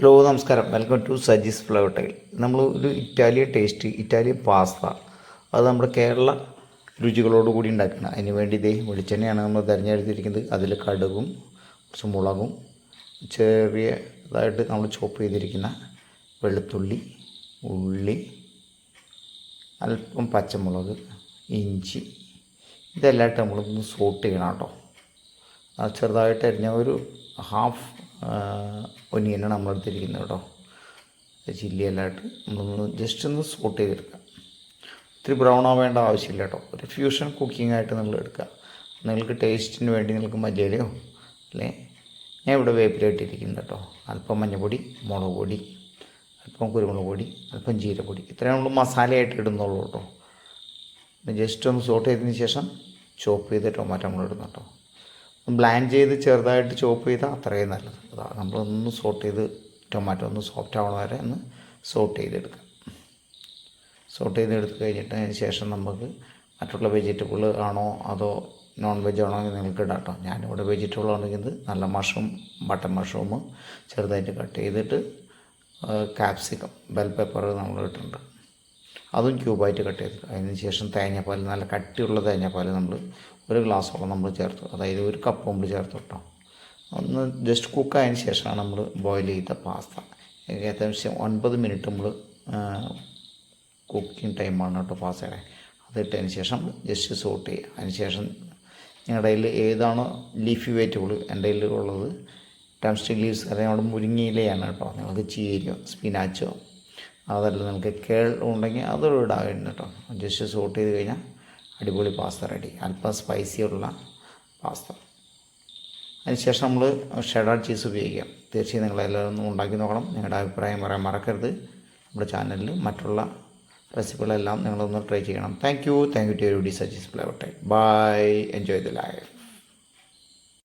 Hello നമസ്കാരം. Welcome to Saji's flower tile നമ്മൾ ഒരു ഇറ്റാലിയൻ ടേസ്റ്റ് ഇറ്റാലിയൻ പാസ്ത അത് നമ്മുടെ കേരള രുചികളോട് കൂടി ഉണ്ടാക്കണം അതിന് വേണ്ടി ഇതേ വെളിച്ചെണ്ണയാണ് നമ്മൾ തിരഞ്ഞെടുത്തിരിക്കുന്നത്. അതിൽ കടുകും കുറച്ച് മുളകും ചെറിയതായിട്ട് നമ്മൾ ചോപ്പ് ചെയ്തിരിക്കുന്ന വെളുത്തുള്ളി ഉള്ളി അല്പം പച്ചമുളക് ഇഞ്ചി ഇതെല്ലാമായിട്ട് നമ്മളൊന്ന് സോട്ട് ചെയ്യണം കേട്ടോ. ചെറുതായിട്ട് അരിഞ്ഞ ഒരു ഹാഫ് ഒനിയനാണ് നമ്മളെടുത്തിരിക്കുന്നത് കേട്ടോ. ചില്ലിയെല്ലാമായിട്ട് നമ്മളൊന്ന് ജസ്റ്റ് ഒന്ന് സോട്ട് ചെയ്തെടുക്കുക ഒത്തിരി ബ്രൗൺ ആവേണ്ട ആവശ്യമില്ല കേട്ടോ. ഒരു ഫ്യൂഷൻ കുക്കിംഗ് ആയിട്ട് നിങ്ങൾ എടുക്കുക നിങ്ങൾക്ക് ടേസ്റ്റിന് വേണ്ടി നിങ്ങൾക്ക് മല്ലിയിലയോ അല്ലേ? ഞാൻ ഇവിടെ വേപ്പിലിട്ടിരിക്കുന്നത് കേട്ടോ. അല്പം മഞ്ഞൾപ്പൊടി മുളക് പൊടി അല്പം കുരുമുളക് പൊടി അല്പം ജീരപ്പൊടി ഇത്രയും നമ്മൾ മസാലയായിട്ട് ഇടുന്നുള്ളൂ കേട്ടോ. ജസ്റ്റ് ഒന്ന് സോട്ട് ചെയ്തതിന് ശേഷം ചോപ്പ് ചെയ്ത് ടൊമാറ്റോ നമ്മൾ ഇടുന്നു കേട്ടോ. ബ്ലാൻഡ് ചെയ്ത് ചെറുതായിട്ട് ചോപ്പ് ചെയ്താൽ അത്രയും നല്ലത്. അതാ നമ്മളൊന്ന് സോട്ട് ചെയ്ത് ടൊമാറ്റോ ഒന്ന് സോഫ്റ്റ് ആവണ വരെ ഒന്ന് സോട്ട് ചെയ്തെടുക്കാം. സോട്ട് ചെയ്തെടുത്ത് കഴിഞ്ഞിട്ട് ശേഷം നമുക്ക് മറ്റുള്ള വെജിറ്റബിൾ ആണോ അതോ നോൺ വെജ് ആണോ നിങ്ങൾക്ക് ഇടാം കേട്ടോ. ഞാനിവിടെ വെജിറ്റബിൾ ആണെങ്കിൽ നല്ല മഷ്റൂം ബട്ടർ മഷ്റൂം ചെറുതായിട്ട് കട്ട് ചെയ്തിട്ട് കാപ്സിക്കം ബെൽ പെപ്പർ നമ്മൾ ഇട്ടിട്ടുണ്ട്. അതും ക്യൂബായിട്ട് കട്ട് ചെയ്തു അതിന് ശേഷം തേങ്ങാപ്പാൽ നല്ല കട്ടിയുള്ള തേങ്ങാപ്പാൽ നമ്മൾ ഒരു ഗ്ലാസ്സോളം നമ്മൾ ചേർത്തു. അതായത് ഒരു കപ്പ് നമ്മൾ ചേർത്ത് കേട്ടോ. ഒന്ന് ജസ്റ്റ് കുക്കായതിന് ശേഷമാണ് നമ്മൾ ബോയിൽ ചെയ്ത പാസ്ത. ഏകദേശം ഒൻപത് മിനിറ്റ് നമ്മൾ കുക്കിംഗ് ടൈമാണ് കേട്ടോ പാസ്തയുടെ. അതിട്ടതിന് ശേഷം ജസ്റ്റ് സോട്ട് ചെയ്യുക. അതിന് ശേഷം നിങ്ങളുടെ കയ്യിൽ ഏതാണോ ലീഫി വെജിറ്റബിൾ എന്റെ കയ്യിൽ ഉള്ളത് ടംസ്റ്റിക് ലീവ്സ് അല്ലെങ്കിൽ അവിടെ മുരിങ്ങയിലയാണ് കേട്ടോ. നിങ്ങൾക്ക് ചീരയോ സ്പിനാച്ചോ അതല്ല നിങ്ങൾക്ക് കേൾ ഉണ്ടെങ്കിൽ അതും ഇടാറുണ്ട് കേട്ടോ. ജസ്റ്റ് സോട്ട് ചെയ്ത് കഴിഞ്ഞാൽ അടിപൊളി പാസ്ത റെഡി അല്പം സ്പൈസിയുള്ള പാസ്ത അതിനുശേഷം നമ്മൾ ഷെഡാർ ചീസ് ഉപയോഗിക്കാം. തീർച്ചയായും നിങ്ങളെല്ലാവരും ഒന്ന് ഉണ്ടാക്കി നോക്കണം. നിങ്ങളുടെ അഭിപ്രായം പറയാൻ മറക്കരുത്. നമ്മുടെ ചാനലിൽ മറ്റുള്ള റെസിപ്പികളെല്ലാം നിങ്ങളൊന്ന് ട്രൈ ചെയ്യണം. Thank you thank you to every Saji's play bye enjoy the life